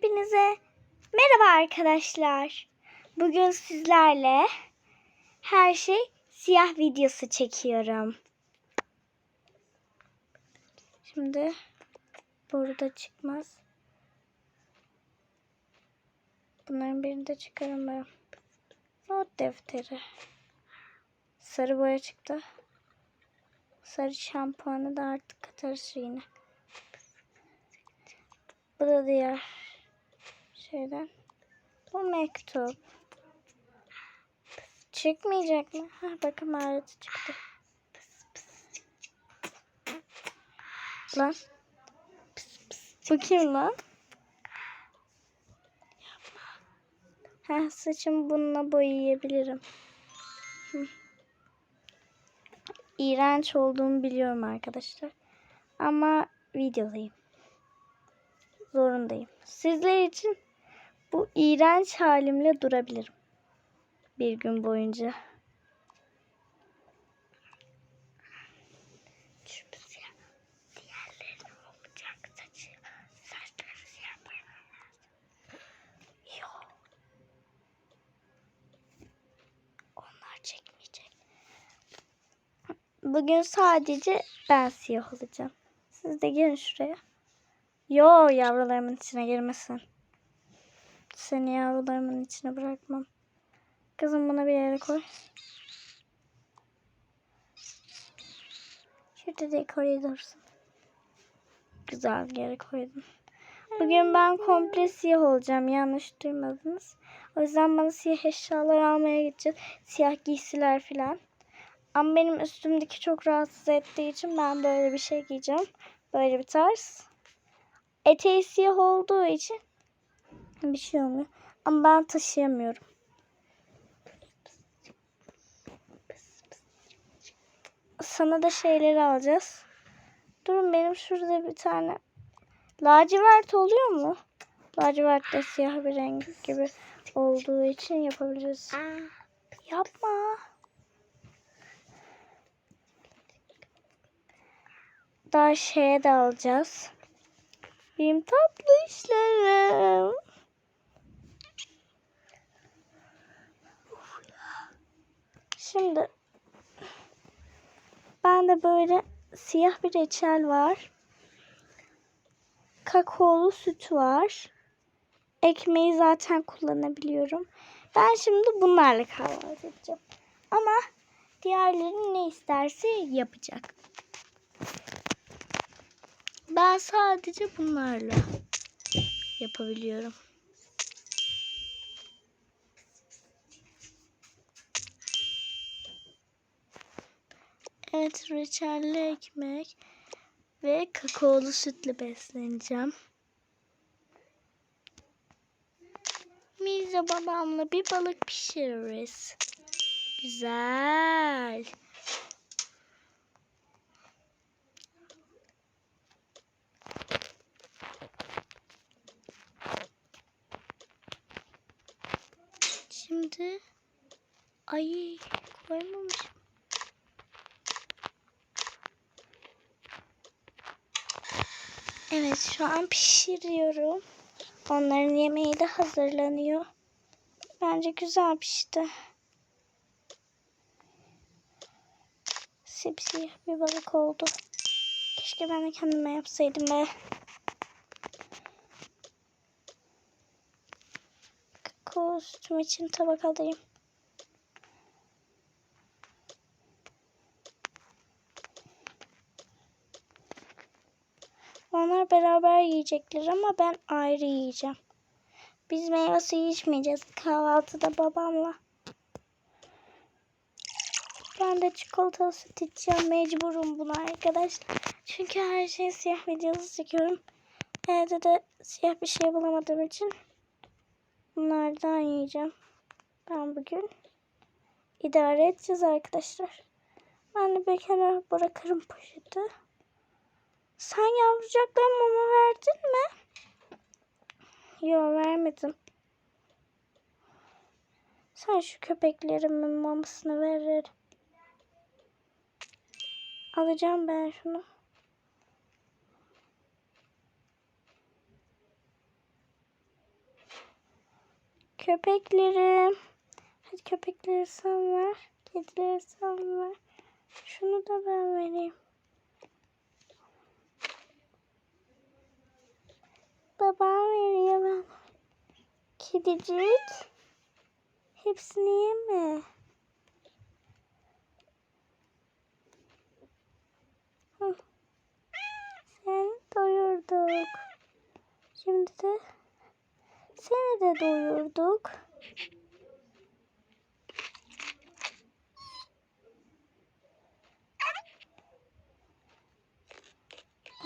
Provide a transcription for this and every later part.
Hepinize merhaba arkadaşlar. Bugün sizlerle her şey siyah videosu çekiyorum. Şimdi burada çıkmaz. Bunların birini de çıkarım Not defteri. Sarı boya çıktı. Sarı şampuanı da artık katarız yine. Bu da diğer şeyden. Bu mektup. Çıkmayacak mı? Ha, bakın mağarası çıktı. Lan. Bu kim lan? Ha, saçımı bununla boyayabilirim. Hı. İğrenç olduğunu biliyorum arkadaşlar. Ama videodayım zorundayım. Sizler için bu iğrenç halimle durabilirim. Bir gün boyunca. Bugün sadece ben siyah olacağım. Siz de gelin şuraya. Yo yavrularımın içine girmesin. Seni yavrularımın içine bırakmam. Kızım buna bir yere koy. Şurada dekore dursun. Güzel bir yere koydum. Bugün ben komple siyah olacağım. Yanlış duymadınız. O yüzden bana siyah eşyalar almaya gideceğiz. Siyah giysiler filan. Ama benim üstümdeki çok rahatsız ettiği için ben böyle bir şey giyeceğim. Böyle bir tarz. Eteği siyah olduğu için bir şey olmuyor. Ama ben taşıyamıyorum. Sana da şeyleri alacağız. Durun benim şurada bir tane lacivert oluyor mu? Lacivert de siyah bir renk gibi olduğu için yapabiliriz. Yapma. Daha şeye de alacağız. Benim tatlı işlerim. Şimdi ben de böyle siyah bir reçel var. Kakaolu süt var. Ekmeği zaten kullanabiliyorum. Ben şimdi bunlarla kahvaltı edeceğim. Ama diğerleri ne isterse yapacak. Ben sadece bunlarla yapabiliyorum. Evet, reçelli ekmek ve kakaolu sütle besleneceğim. Mirza babamla bir balık pişiririz. Güzel. Şimdi ay koymamışım. Evet şu an pişiriyorum. Onların yemeği de hazırlanıyor. Bence güzel pişti. Sipsiyah bir balık oldu. Keşke ben de kendime yapsaydım be. Kostüm için tabak alayım. Onlar beraber yiyecekler ama ben ayrı yiyeceğim. Biz meyve suyu içmeyeceğiz kahvaltıda babamla. Ben de çikolatalı süt içeceğim. Mecburum buna arkadaşlar. Çünkü her şey siyah videosu çekiyorum. Evde de siyah bir şey bulamadığım için bunlardan yiyeceğim. Ben bugün idare edeceğiz arkadaşlar. Ben de bir kenara bırakırım poşeti. Sen yavrucaklara mama verdin mi? Yok vermedim. Sen şu köpeklerimin mamasını verir. Alacağım ben şunu. Köpeklerim. Hadi köpekleri sen ver. Kedileri sen ver. Şunu da ben vereyim. Babam veriyor ben. Kedicik. Hepsini yeme. Hı. Seni doyurduk. Şimdi de seni de doyurduk.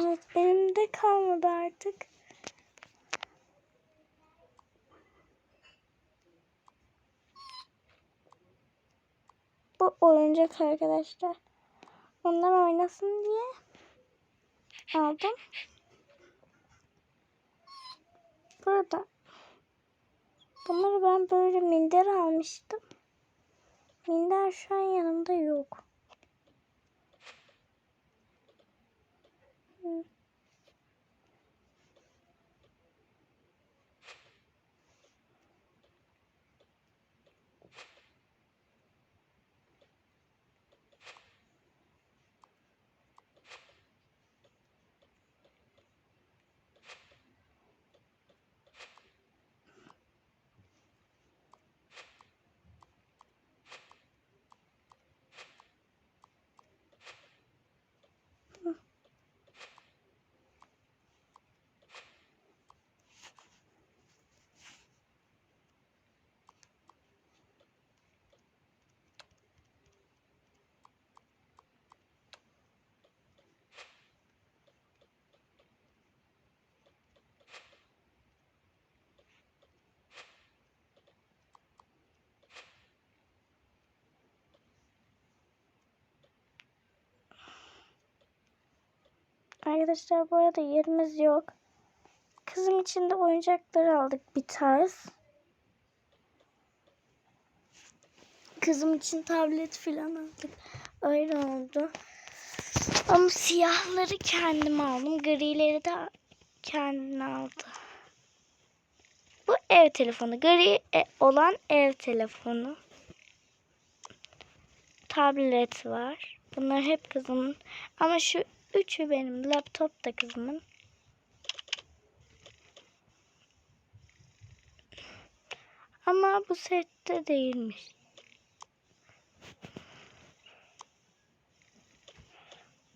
Evet elimde kalmadı artık. Oyuncak arkadaşlar. Onlar oynasın diye aldım. Burada. Bunları ben böyle minder almıştım. Minder şu an yanımda yok. Arkadaşlar bu arada yerimiz yok. Kızım için de oyuncaklar aldık bir tarz. Kızım için tablet falan aldık. Öyle oldu. Ama siyahları kendim aldım. Grileri de kendine aldı. Bu ev telefonu. Gri e, olan ev telefonu. Tablet var. Bunlar hep kızımın. Ama şu üçü benim. Laptop da kızımın. Ama bu sette değilmiş.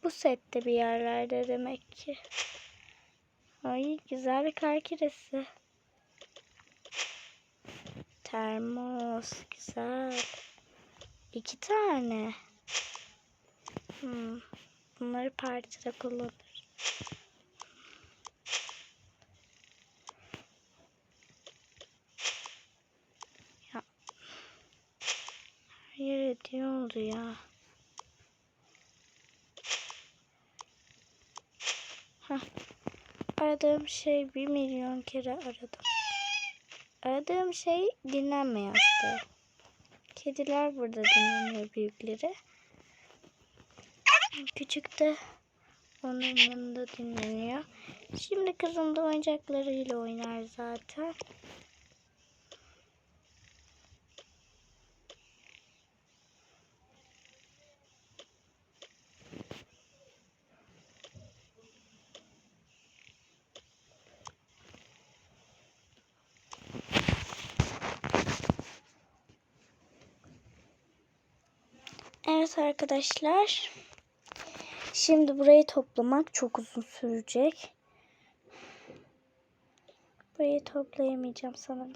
Bu sette bir yerlerde demek ki. Ay güzel bir kar küresi. Termos güzel. İki tane. Hmm. Bunları partide kullanır. Ya. Her yer hediye oldu ya. Heh. Aradığım şey bir milyon kere aradım. Aradığım şey dinlenme. Kediler burada dinleniyor büyükleri. Küçük de onun yanında dinleniyor. Şimdi kızım da oyuncaklarıyla oynar zaten. Evet arkadaşlar. Şimdi burayı toplamak çok uzun sürecek. Burayı toplayamayacağım sanırım.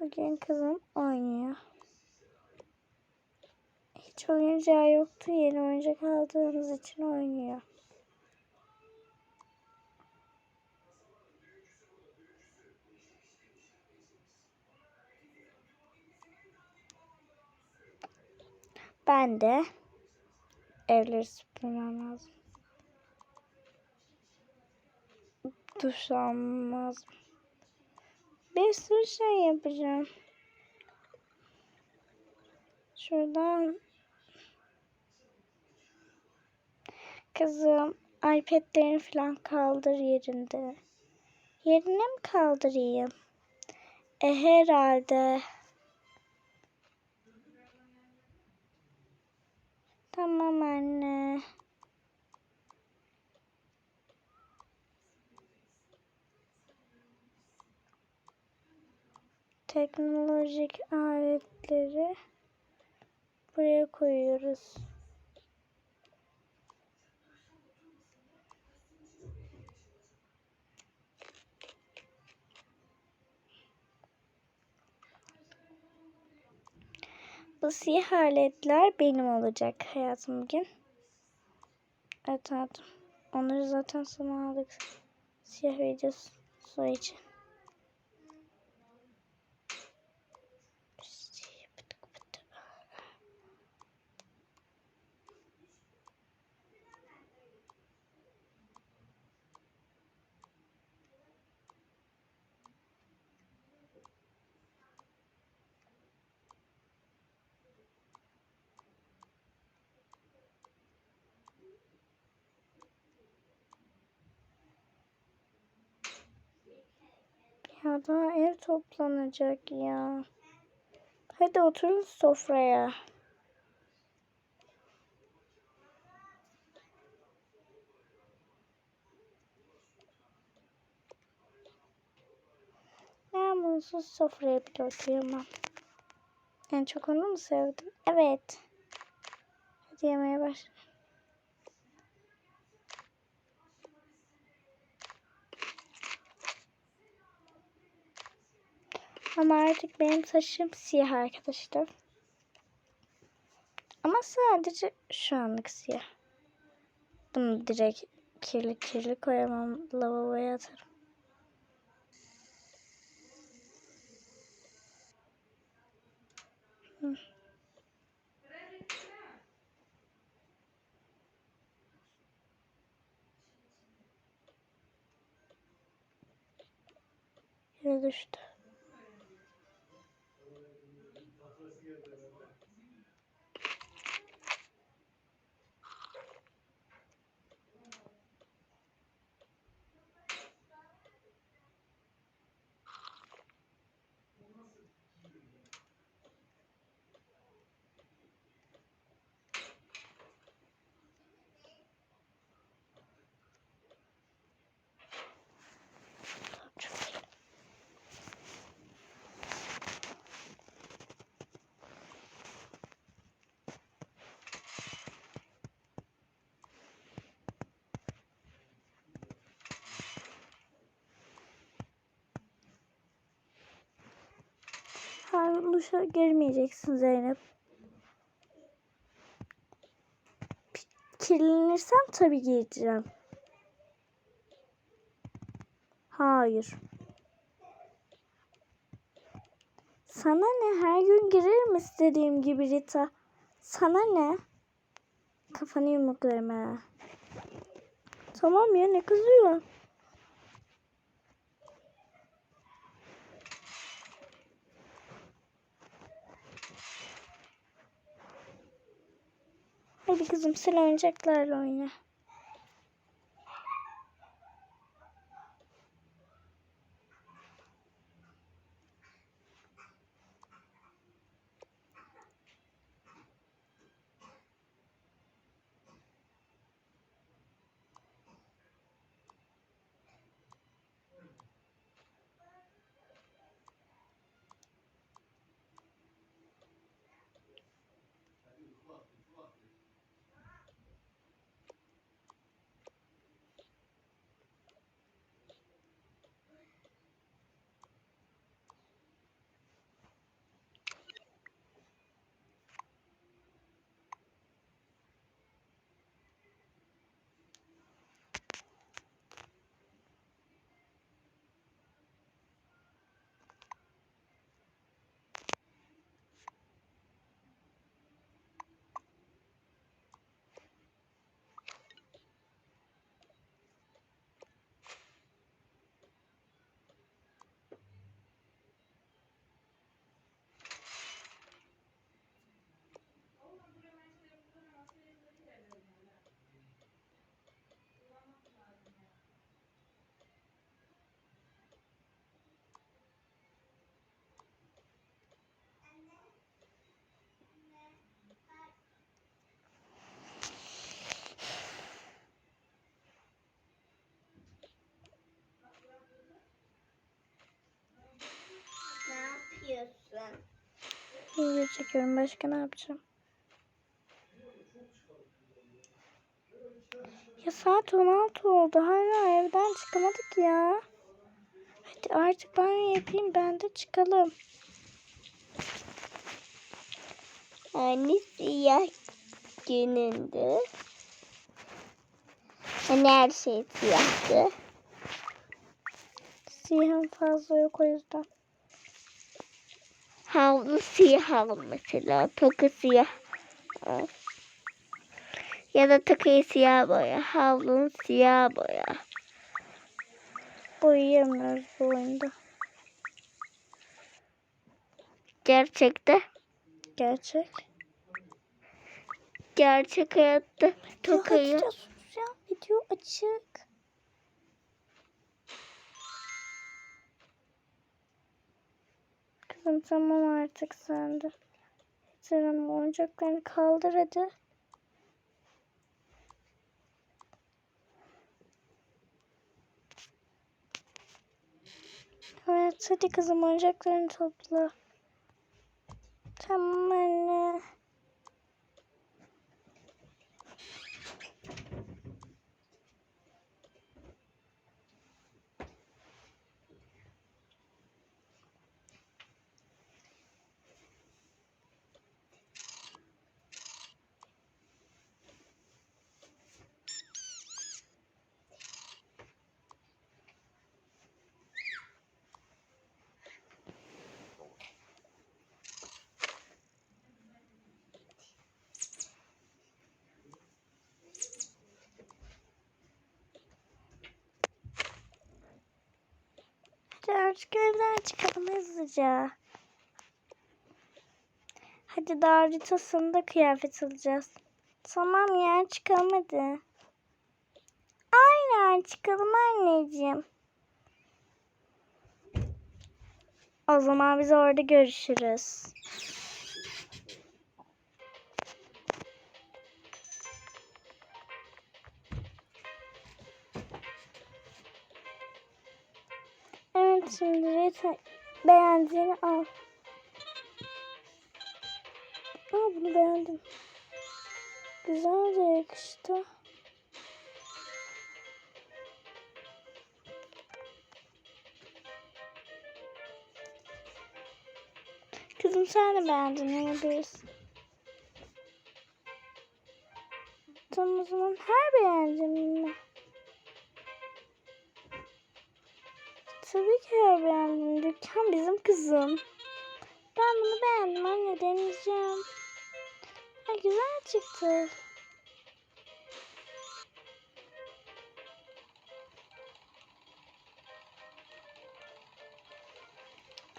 Bugün kızım oynuyor. Hiç oyuncağı yoktu. Yeni oyuncak aldığımız için oynuyor. Ben de evleri süpürmem lazım. Duş almam lazım. Bir sürü şey yapacağım. Şuradan kızım iPad'lerini falan kaldır yerinde. Yerine mi kaldırayım? E herhalde. Tamam anne. Teknolojik aletleri buraya koyuyoruz. Bu siyah aletler benim olacak hayatım bugün. Evet hayatım. Onları zaten sana aldık. Siyah videosu su için. Ya daha ev toplanacak ya. Hadi oturun sofraya. Ben bunsuz sofraya bile oturamam. En çok onu mu sevdin? Evet. Hadi yemeye başla. Ama artık benim saçım siyah arkadaşlar. Ama sadece şu anlık siyah. Bunu direkt kirli kirli koyamam. Lavaboya atarım. Hı. Düştü. Duşa girmeyeceksin Zeynep. Kirlenirsem tabii gireceğim. Hayır. Sana ne? Her gün girerim istediğim gibi Rita. Sana ne? Kafanı yumruklarım ha. Tamam ya ne kızıyor? Hadi kızım sen oyuncaklarla oyna. Çekiyorum. Başka ne yapacağım? Ya saat 16 oldu. Hala evden çıkamadık ya. Hadi artık banyo yapayım. Ben de çıkalım. Hani siyah günündü. Hani her şey siyahtı. Siyahım fazla yok o yüzden. Havlu siyah al mesela. Toka siyah. Ya da takıyı siyah boya. Havlun siyah boya. Boyayamıyoruz bu oyunda. Gerçekte. Gerçek. Gerçek hayatta ya. Video açık. Kızım tamam artık de. Senin oyuncaklarını kaldır hadi. Evet hadi kızım oyuncaklarını topla. Tamam anne. Hadi artık evden çıkalım hızlıca. Hadi daha haritasında kıyafet alacağız. Tamam ya çıkalım hadi. Aynen çıkalım anneciğim. O zaman biz orada görüşürüz. Şimdi Rita beğendiğini al. Aa bunu beğendim. Güzel de yakıştı. Kızım sen de beğendin olabilirsin. Tamam o zaman her beğendiğimi. Tabii ki her beğendim. Dükkan bizim kızım. Ben bunu beğendim anne deneyeceğim. Ha, güzel çıktı.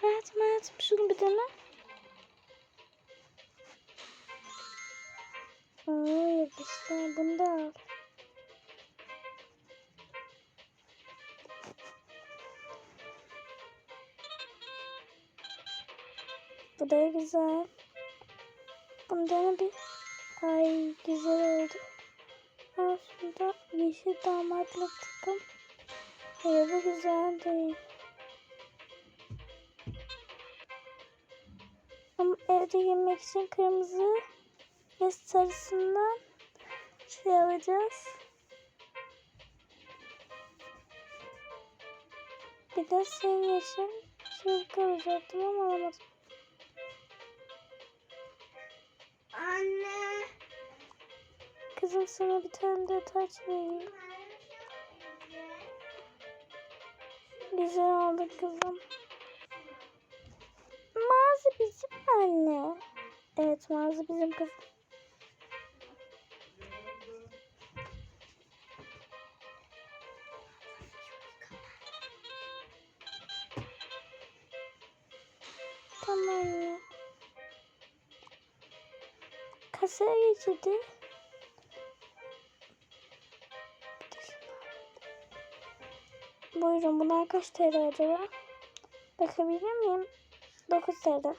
Hayatım hayatım şunu bir dene. Oo yakıştı. Bunu da al. Bu da güzel. Bunu dene bir. Ay güzel oldu. Aslında yeşil damatlık takım. Hayır bu güzel değil. Ama evde yemek için kırmızı ve sarısından şey alacağız. Bir de senin için çubuk alacaktım ama alamadım. Anne. Kızım sana bir tane de taç vereyim. Güzel oldu kızım. Mağaza bizim anne. Evet mağaza bizim kızım. Tamam anne. Kasaya geçirdi. Buyurun bunlar kaç TL acaba? Bakabilir miyim? 9 TL.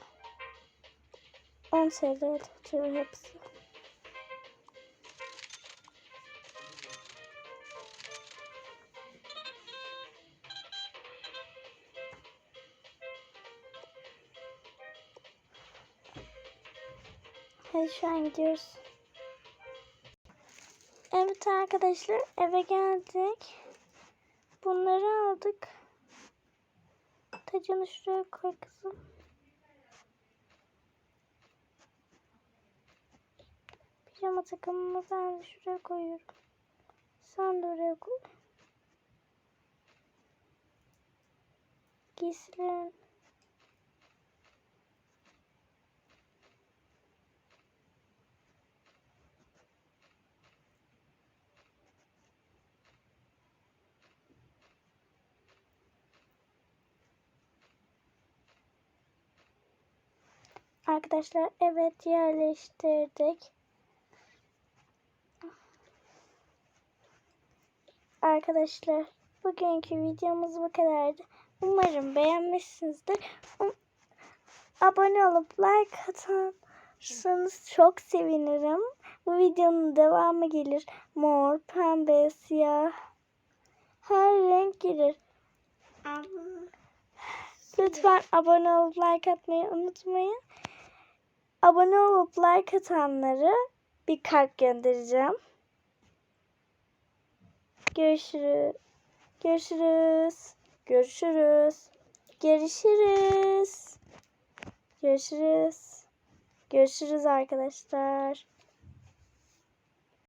10 TL hepsi. Hadi şu an gidiyoruz. Evet arkadaşlar eve geldik. Bunları aldık. Tacını şuraya koy kızım. Pijama takımımı ben de şuraya koyuyorum. Sen de oraya koy. Giysilerin. Arkadaşlar evet yerleştirdik. Arkadaşlar bugünkü videomuz bu kadardı. Umarım beğenmişsinizdir. Um- Abone olup like atarsanız çok sevinirim. Bu videonun devamı gelir. Mor, pembe, siyah. Her renk gelir. Lütfen abone olup like atmayı unutmayın. Abone olup like atanları bir kalp göndereceğim. Görüşürüz. Görüşürüz. Görüşürüz. Görüşürüz. Görüşürüz. Görüşürüz arkadaşlar.